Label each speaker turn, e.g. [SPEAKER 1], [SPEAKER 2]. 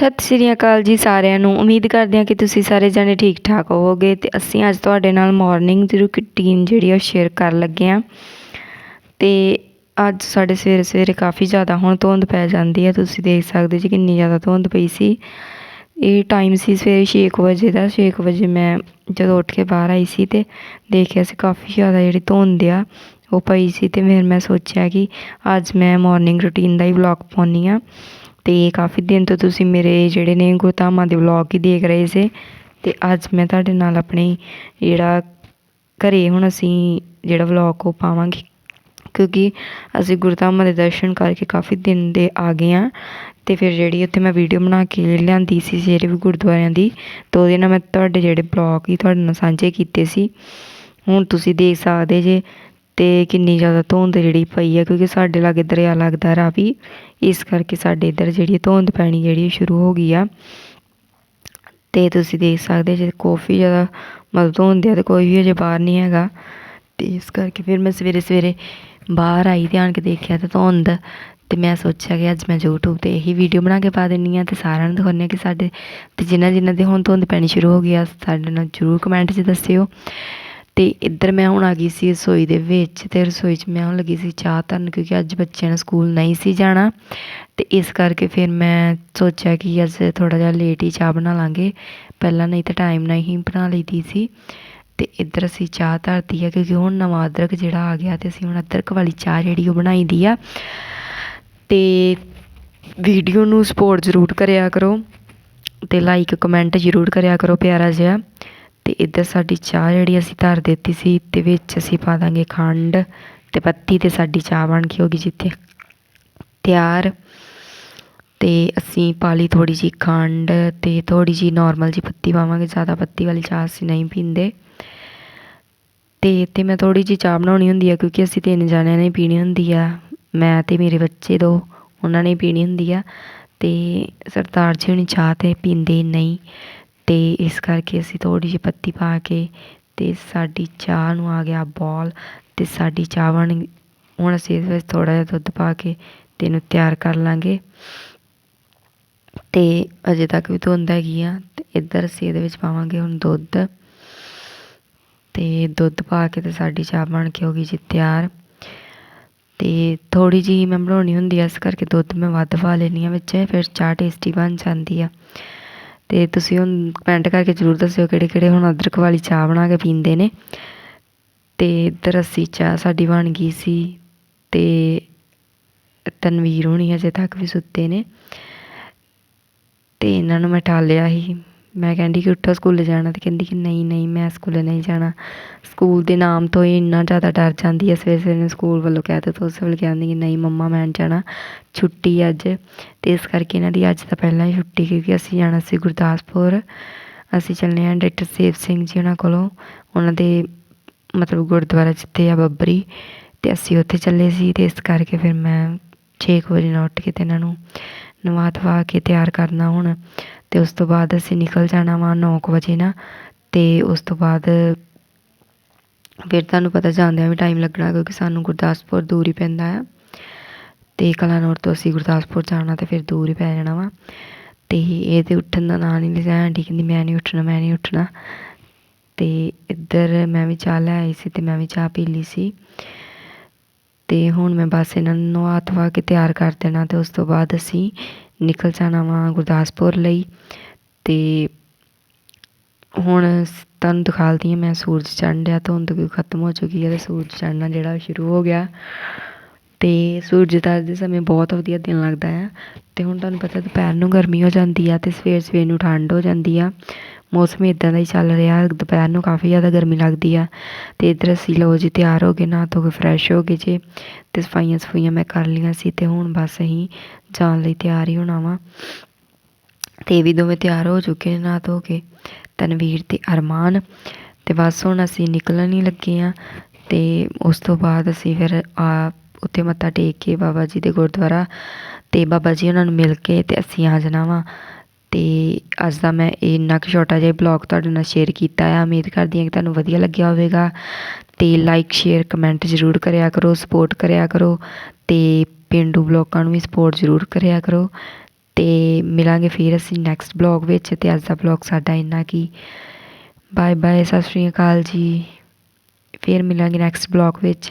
[SPEAKER 1] ਸਤਿ ਸ਼੍ਰੀ ਅਕਾਲ ਜੀ ਸਾਰਿਆਂ ਨੂੰ। ਉਮੀਦ ਕਰਦੇ ਹਾਂ ਕਿ ਤੁਸੀਂ ਸਾਰੇ ਜਣੇ ਠੀਕ ਠਾਕ ਹੋਵੋਗੇ ਤੇ ਅਸੀਂ ਅੱਜ ਤੁਹਾਡੇ ਨਾਲ ਮਾਰਨਿੰਗ ਦੀ ਰੂਟੀਨ ਜਿਹੜੀ ਆ ਉਹ ਸ਼ੇਅਰ ਕਰਨ ਲੱਗੇ ਹਾਂ। ਤੇ ਅੱਜ ਸਾਡੇ ਸਵੇਰੇ ਸਵੇਰੇ ਕਾਫੀ ਜ਼ਿਆਦਾ ਹੁਣ ਧੁੰਦ ਪੈ ਜਾਂਦੀ ਹੈ ਤੁਸੀਂ ਦੇਖ ਸਕਦੇ ਜੀ ਕਿੰਨੀ ਜ਼ਿਆਦਾ ਧੁੰਦ ਪਈ ਸੀ। ਇਹ ਟਾਈਮ ਸੀ ਸਵੇਰੇ ਛੇ ਕੁ ਵਜੇ ਦਾ। ਛੇ ਕੁ ਵਜੇ ਮੈਂ ਜਦੋਂ ਉੱਠ ਕੇ ਬਾਹਰ ਆਈ ਸੀ ਤੇ ਦੇਖਿਆ ਸੀ ਕਾਫੀ ਜ਼ਿਆਦਾ ਜਿਹੜੀ ਧੁੰਦ ਆ, ਉਹ ਪਈ ਸੀ ਤੇ ਫਿਰ ਮੈਂ ਸੋਚਿਆ ਕਿ ਅੱਜ ਮੈਂ ਮਾਰਨਿੰਗ ਰੂਟੀਨ ਦਾ ਹੀ ਵਲੌਗ ਪਾਉਂਦੀ ਹਾਂ। ਤੇ ਕਾਫੀ ਦਿਨ ਤੋਂ ਤੁਸੀਂ ਮੇਰੇ ਜਿਹੜੇ ਨੇ ਗੁਰਧਾਮਾਂ ਦੇ ਵਲੌਗ ਹੀ ਦੇਖ ਰਹੇ ਸੀ ਤੇ ਅੱਜ ਮੈਂ ਤੁਹਾਡੇ ਨਾਲ ਆਪਣੀ ਜਿਹੜਾ ਘਰੇ ਹੁਣ ਅਸੀਂ ਜਿਹੜਾ ਵਲੌਗ ਉਹ ਪਾਵਾਂਗੇ। ਕਿਉਂਕਿ ਅਸੀਂ ਗੁਰਧਾਮਾਂ ਦੇ ਦਰਸ਼ਨ ਕਰਕੇ ਕਾਫੀ ਦਿਨ ਦੇ ਆ ਗਏ ਹਾਂ ਤੇ ਫਿਰ ਜਿਹੜੀ ਉੱਥੇ ਮੈਂ ਵੀਡੀਓ ਬਣਾ ਕੇ ਲਿਆਂਦੀ ਸੀ ਜਿਹੜੇ ਵੀ ਗੁਰਦੁਆਰਿਆਂ ਦੀ, ਤਾਂ ਉਹਦੇ ਨਾਲ ਮੈਂ ਤੁਹਾਡੇ ਜਿਹੜੇ ਬਲੌਗ ਹੀ ਤੁਹਾਡੇ ਨਾਲ ਸਾਂਝੇ ਕੀਤੇ ਸੀ। ਹੁਣ ਤੁਸੀਂ ਦੇਖ ਸਕਦੇ ਜੇ ਤੇ ਕਿੰਨੀ ਜ਼ਿਆਦਾ ਧੁੰਦ ਜਿਹੜੀ ਪਈ ਹੈ ਕਿਉਂਕਿ ਸਾਡੇ ਲਾਗੇ ਦਰਿਆ ਲੱਗਦਾ ਰਾਵੀ। ਇਸ ਕਰਕੇ ਸਾਡੇ ਇੱਧਰ ਜਿਹੜੀ ਧੁੰਦ ਪੈਣੀ ਜਿਹੜੀ ਸ਼ੁਰੂ ਹੋ ਗਈ ਆ। ਤੇ ਤੁਸੀਂ ਦੇਖ ਸਕਦੇ ਜੇ ਕਾਫੀ ਜ਼ਿਆਦਾ ਮਤਲਬ ਧੁੰਦ ਆ ਤੇ ਕੋਈ ਵੀ ਅਜੇ ਬਾਹਰ ਨਹੀਂ ਹੈਗਾ। ਤੇ ਇਸ ਕਰਕੇ ਫਿਰ ਮੈਂ ਸਵੇਰੇ ਸਵੇਰੇ ਬਾਹਰ ਆਈ ਧਿਆਨ ਕੇ ਦੇਖਿਆ ਤਾਂ ਧੁੰਦ। ਤੇ ਮੈਂ ਸੋਚਿਆ ਕਿ ਅੱਜ ਮੈਂ YouTube ਤੇ ਇਹੀ ਵੀਡੀਓ ਬਣਾ ਕੇ ਪਾ ਦਿੰਨੀ ਆ ਤੇ ਸਾਰਿਆਂ ਨੂੰ ਦਿਖਾਉਂਦੀ ਹਾਂ ਕਿ ਸਾਡੇ ਤੇ ਜਿਨ੍ਹਾਂ ਜਿਨ੍ਹਾਂ ਦੇ ਹੁਣ ਧੁੰਦ ਪੈਣੀ ਸ਼ੁਰੂ ਹੋ ਗਈ ਆ, ਸਾਡੇ ਨਾਲ ਜਰੂਰ ਕਮੈਂਟ 'ਚ ਦੱਸਿਓ। ਤੇ ਇੱਧਰ ਮੈਂ ਹੁਣ ਆ ਗਈ ਸੀ ਰਸੋਈ ਦੇ ਵਿੱਚ ਤੇ ਰਸੋਈ 'ਚ ਮੈਂ ਹੁਣ ਲੱਗੀ ਸੀ ਚਾਹ ਧਰਨ ਕਿਉਂਕਿ ਅੱਜ ਬੱਚਿਆਂ ਨੇ ਸਕੂਲ ਨਹੀਂ ਸੀ ਜਾਣਾ। ਤੇ ਇਸ ਕਰਕੇ ਫਿਰ ਮੈਂ ਸੋਚਿਆ ਕਿ ਅੱਜ ਥੋੜਾ ਜਿਹਾ ਲੇਟ ਹੀ ਚਾਹ ਬਣਾ ਲਾਂਗੇ। ਪਹਿਲਾਂ ਨਹੀਂ ਤਾਂ ਟਾਈਮ ਨਾਲ ਹੀ ਬਣਾ ਲਈਦੀ ਸੀ। ਤੇ ਇੱਧਰ ਅਸੀਂ ਚਾਹ ਧਰਤੀ ਆ ਕਿਉਂਕਿ ਹੁਣ ਨਵਾਂ ਅਦਰਕ ਜਿਹੜਾ ਆ ਗਿਆ ਤੇ ਅਸੀਂ ਹੁਣ ਅਦਰਕ ਵਾਲੀ ਚਾਹ ਜਿਹੜੀ ਉਹ ਬਣਾਈ ਦੀ ਆ। ਤੇ ਵੀਡੀਓ ਨੂੰ ਸਪੋਰਟ ਜ਼ਰੂਰ ਕਰਿਆ ਕਰੋ ਤੇ ਲਾਈਕ ਕਮੈਂਟ ਜ਼ਰੂਰ ਕਰਿਆ ਕਰੋ ਪਿਆਰਾ ਜਿਹਾ। ਤੇ ਇੱਧਰ ਸਾਡੀ ਚਾਹ ਜਿਹੜੀ ਅਸੀਂ ਧਰ ਦਿੱਤੀ ਸੀ, ਤੇ ਵਿੱਚ ਅਸੀਂ ਪਾ ਦਾਂਗੇ ਖੰਡ ਤੇ ਪੱਤੀ ਤੇ ਸਾਡੀ ਚਾਹ ਬਣ ਕੇ ਹੋ ਗਈ ਜਿੱਥੇ ਤਿਆਰ। ਤੇ ਅਸੀਂ ਪਾ ਲਈ ਥੋੜੀ ਜੀ ਖੰਡ ਤੇ ਥੋੜੀ ਜੀ ਨਾਰਮਲ ਜੀ ਪੱਤੀ ਪਾਵਾਂਗੇ, ਜ਼ਿਆਦਾ ਪੱਤੀ ਵਾਲੀ ਚਾਹ ਅਸੀਂ ਨਹੀਂ ਪੀਂਦੇ। ਤੇ ਇੱਥੇ ਮੈਂ ਥੋੜੀ ਜੀ ਚਾਹ ਬਣਾਉਣੀ ਹੁੰਦੀ ਆ, ਕਿਉਂਕਿ ਅਸੀਂ ਤਿੰਨ ਜਣਿਆਂ ਨੇ ਪੀਣੀ ਹੁੰਦੀ ਆ। ਮੈਂ ਤੇ ਮੇਰੇ ਬੱਚੇ ਦੋ, ਉਹਨਾਂ ਨੇ ਪੀਣੀ ਹੁੰਦੀ ਆ। ਤੇ ਸਰਦਾਰ ਜੀ ਹੁਣੀ ਚਾਹ ਤੇ ਪੀਂਦੇ ਨਹੀਂ। ਅਤੇ ਇਸ ਕਰਕੇ ਅਸੀਂ ਥੋੜ੍ਹੀ ਜਿਹੀ ਪੱਤੀ ਪਾ ਕੇ ਅਤੇ ਸਾਡੀ ਚਾਹ ਨੂੰ ਆ ਗਿਆ ਬੋਲ ਅਤੇ ਸਾਡੀ ਚਾਹ ਬਣ ਹੁਣ ਅਸੀਂ ਇਹਦੇ ਵਿੱਚ ਥੋੜ੍ਹਾ ਜਿਹਾ ਦੁੱਧ ਪਾ ਕੇ ਅਤੇ ਇਹਨੂੰ ਤਿਆਰ ਕਰ ਲਾਂਗੇ। ਅਤੇ ਅਜੇ ਤੱਕ ਵੀ ਧੁੰਦ ਹੈਗੀ ਆ ਅਤੇ ਇੱਧਰ ਅਸੀਂ ਇਹਦੇ ਵਿੱਚ ਪਾਵਾਂਗੇ ਹੁਣ ਦੁੱਧ। ਅਤੇ ਦੁੱਧ ਪਾ ਕੇ ਤੇ ਸਾਡੀ ਚਾਹ ਬਣ ਕੇ ਹੋ ਗਈ ਜੀ ਤਿਆਰ। ਅਤੇ ਥੋੜ੍ਹੀ ਜਿਹੀ ਮੈਂ ਬਣਾਉਣੀ ਹੁੰਦੀ ਆ, ਇਸ ਕਰਕੇ ਦੁੱਧ ਮੈਂ ਵੱਧ ਪਾ ਲੈਂਦੀ ਹਾਂ ਵਿੱਚ, ਫਿਰ ਚਾਹ ਟੇਸਟੀ ਬਣ ਜਾਂਦੀ ਆ। ਅਤੇ ਤੁਸੀਂ ਹੁਣ ਕਮੈਂਟ ਕਰਕੇ ਜ਼ਰੂਰ ਦੱਸਿਓ ਕਿਹੜੇ ਕਿਹੜੇ ਹੁਣ ਅਦਰਕ ਵਾਲੀ ਚਾਹ ਬਣਾ ਕੇ ਪੀਂਦੇ ਨੇ। ਅਤੇ ਇੱਧਰ ਅਸੀਂ ਚਾਹ ਸਾਡੀ ਬਣ ਗਈ ਸੀ ਅਤੇ ਤਨਵੀਰ ਹੋਣੀ ਅਜੇ ਤੱਕ ਵੀ ਸੁੱਤੇ ਨੇ। ਅਤੇ ਇਹਨਾਂ ਨੂੰ ਮੈਂ ਠਾਲਿਆ ਸੀ। ਮੈਂ ਕਹਿੰਦੀ ਕਿ ਉੱਠੋ ਸਕੂਲ ਜਾਣਾ ਅਤੇ ਕਹਿੰਦੀ ਕਿ ਨਹੀਂ ਨਹੀਂ, ਮੈਂ ਸਕੂਲ ਨਹੀਂ ਜਾਣਾ। ਸਕੂਲ ਦੇ ਨਾਮ ਤੋਂ ਹੀ ਇੰਨਾ ਜ਼ਿਆਦਾ ਡਰ ਜਾਂਦੀ ਹੈ। ਸਵੇਰੇ ਸਵੇਰੇ ਸਕੂਲ ਵੱਲੋਂ ਕਹਿ ਤਾ ਤਾਂ ਉਸ ਵੇਲੇ ਕਹਿੰਦੀ ਕਿ ਨਹੀਂ ਮੰਮਾ, ਮੈਂ ਨਹੀਂ ਜਾਣਾ। ਛੁੱਟੀ ਅੱਜ ਅਤੇ ਇਸ ਕਰਕੇ ਇਹਨਾਂ ਦੀ ਅੱਜ ਤਾਂ ਪਹਿਲਾਂ ਹੀ ਛੁੱਟੀ ਕਿਉਂਕਿ ਅਸੀਂ ਜਾਣਾ ਸੀ ਗੁਰਦਾਸਪੁਰ। ਅਸੀਂ ਚੱਲੇ ਹਾਂ ਡਾਕਟਰ ਸੇਵ ਸਿੰਘ ਜੀ ਉਹਨਾਂ ਕੋਲੋਂ। ਉਹਨਾਂ ਦੇ ਮਤਲਬ ਗੁਰਦੁਆਰਾ ਜਿੱਥੇ ਆ ਬੱਬਰੀ ਅਤੇ ਅਸੀਂ ਉੱਥੇ ਚੱਲੇ ਸੀ ਅਤੇ ਇਸ ਕਰਕੇ ਫਿਰ ਮੈਂ ਛੇ ਕੁ ਵਜੇ ਨਾਲ ਉੱਠ ਕੇ ਅਤੇ ਇਹਨਾਂ ਨੂੰ ਨਵਾ ਧਵਾ ਕੇ ਤਿਆਰ ਕਰਨਾ ਹੁਣ। ਅਤੇ ਉਸ ਤੋਂ ਬਾਅਦ ਅਸੀਂ ਨਿਕਲ ਜਾਣਾ ਵਾ ਨੌ ਕੁ ਵਜੇ ਨਾ ਅਤੇ ਉਸ ਤੋਂ ਬਾਅਦ ਫਿਰ ਤੁਹਾਨੂੰ ਪਤਾ ਜਾਂਦਿਆਂ ਵੀ ਟਾਈਮ ਲੱਗਣਾ ਕਿਉਂਕਿ ਸਾਨੂੰ ਗੁਰਦਾਸਪੁਰ ਦੂਰ ਹੀ ਪੈਂਦਾ ਆ। ਅਤੇ ਕਲਾਨੌਰ ਤੋਂ ਅਸੀਂ ਗੁਰਦਾਸਪੁਰ ਜਾਣਾ ਅਤੇ ਫਿਰ ਦੂਰ ਹੀ ਪੈ ਜਾਣਾ ਵਾ। ਅਤੇ ਇਹ ਤੇ ਉੱਠਣ ਦਾ ਨਾਂ ਨਹੀਂ ਲਿਆ, ਆਂਟੀ ਕਹਿੰਦੀ ਮੈਂ ਨਹੀਂ ਉੱਠਣਾ, ਮੈਂ ਨਹੀਂ ਉੱਠਣਾ। ਅਤੇ ਇੱਧਰ ਮੈਂ ਵੀ ਚਾਹ ਲੈ ਆਈ ਸੀ ਅਤੇ ਮੈਂ ਵੀ ਚਾਹ ਪੀ ਲਈ ਸੀ। ਅਤੇ ਹੁਣ ਮੈਂ ਬਸ ਇਹਨਾਂ ਨੂੰ ਨਵਾ ਧਵਾ ਕੇ ਤਿਆਰ ਕਰ ਦੇਣਾ ਅਤੇ ਉਸ ਤੋਂ ਬਾਅਦ ਅਸੀਂ ਨਿਕਲ ਜਾਣਾ ਵਾ ਗੁਰਦਾਸਪੁਰ ਲਈ। ਅਤੇ ਹੁਣ ਤੁਹਾਨੂੰ ਦਿਖਾਲਦੀ ਹਾਂ ਮੈਂ ਸੂਰਜ ਚੜ੍ਹਨ ਡਿਆ, ਧੁੰਦ ਵੀ ਖਤਮ ਹੋ ਚੁੱਕੀ ਹੈ ਅਤੇ ਸੂਰਜ ਚੜ੍ਹਨਾ ਜਿਹੜਾ ਸ਼ੁਰੂ ਹੋ ਗਿਆ। ਅਤੇ ਸੂਰਜ ਚੜ੍ਹਦੇ ਸਮੇਂ ਬਹੁਤ ਵਧੀਆ ਦਿਨ ਲੱਗਦਾ ਆ ਅਤੇ ਹੁਣ ਤੁਹਾਨੂੰ ਪਤਾ ਦੁਪਹਿਰ ਨੂੰ ਗਰਮੀ ਹੋ ਜਾਂਦੀ ਆ ਅਤੇ ਸਵੇਰ ਸਵੇਰ ਨੂੰ ਠੰਡ ਹੋ ਜਾਂਦੀ ਆ। ਮੌਸਮ ਇਦਾਂ ਦਾ ਹੀ ਚੱਲ ਰਿਹਾ, ਦੁਪਹਿਰ ਨੂੰ ਕਾਫੀ ਜ਼ਿਆਦਾ ਗਰਮੀ ਲੱਗਦੀ ਆ, ਤੇ ਇੱਧਰ ਅਸੀਂ ਲੋ ਜੀ ਤਿਆਰ ਹੋ ਗਏ ਨਾ ਧੋ ਕੇ ਫਰੈਸ਼ ਹੋ ਗਏ ਜੇ, ਤੇ ਸਫਾਈਆਂ ਸਫੂਈਆਂ ਮੈਂ ਕਰ ਲਈਆਂ ਸੀ ਤੇ ਹੁਣ ਬਸ ਅਸੀਂ ਜਾਣ ਲਈ ਤਿਆਰ ਹੀ ਹੋਣਾ ਵਾ। ਤੇ ਵੀ ਦੋਵੇਂ ਤਿਆਰ ਹੋ ਚੁੱਕੇ ਨੇ ਨਾ ਧੋ ਕੇ, ਤਨਵੀਰ ਤੇ ਅਰਮਾਨ, ਤੇ ਬਸ ਹੁਣ ਅਸੀਂ ਨਿਕਲਣ ਹੀ ਲੱਗੇ ਆ ਤੇ ਉਸ ਤੋਂ ਬਾਅਦ ਅਸੀਂ ਫਿਰ ਆ ਉੱਥੇ ਮੱਥਾ ਟੇਕ ਕੇ ਬਾਬਾ ਜੀ ਦੇ ਗੁਰਦੁਆਰਾ, ਤੇ ਬਾਬਾ ਜੀ ਉਹਨਾਂ ਨੂੰ ਮਿਲ ਕੇ ਤੇ ਅਸੀਂ ਆ ਜਾਣਾ ਵਾ। ਅਤੇ ਅੱਜ ਦਾ ਮੈਂ ਇੰਨਾ ਕੁ ਛੋਟਾ ਜਿਹਾ ਬਲੌਗ ਤੁਹਾਡੇ ਨਾਲ ਸ਼ੇਅਰ ਕੀਤਾ ਆ। ਉਮੀਦ ਕਰਦੀ ਹਾਂ ਕਿ ਤੁਹਾਨੂੰ ਵਧੀਆ ਲੱਗਿਆ ਹੋਵੇਗਾ। ਅਤੇ ਲਾਈਕ ਸ਼ੇਅਰ ਕਮੈਂਟ ਜ਼ਰੂਰ ਕਰਿਆ ਕਰੋ ਸਪੋਰਟ ਕਰਿਆ ਕਰੋ ਅਤੇ ਪਿੰਡੂ ਬਲੌਗਾਂ ਨੂੰ ਵੀ ਸਪੋਰਟ ਜ਼ਰੂਰ ਕਰਿਆ ਕਰੋ। ਤੇ ਮਿਲਾਂਗੇ ਫਿਰ ਅਸੀਂ ਨੈਕਸਟ ਬਲੌਗ ਵਿੱਚ ਤੇ ਅੱਜ ਦਾ ਬਲੌਗ ਸਾਡਾ ਇੰਨਾ ਕੀ ਬਾਏ ਬਾਏ ਸਤਿ ਸ਼੍ਰੀ ਅਕਾਲ ਜੀ। ਫਿਰ ਮਿਲਾਂਗੇ ਨੈਕਸਟ ਬਲੌਗ ਵਿੱਚ।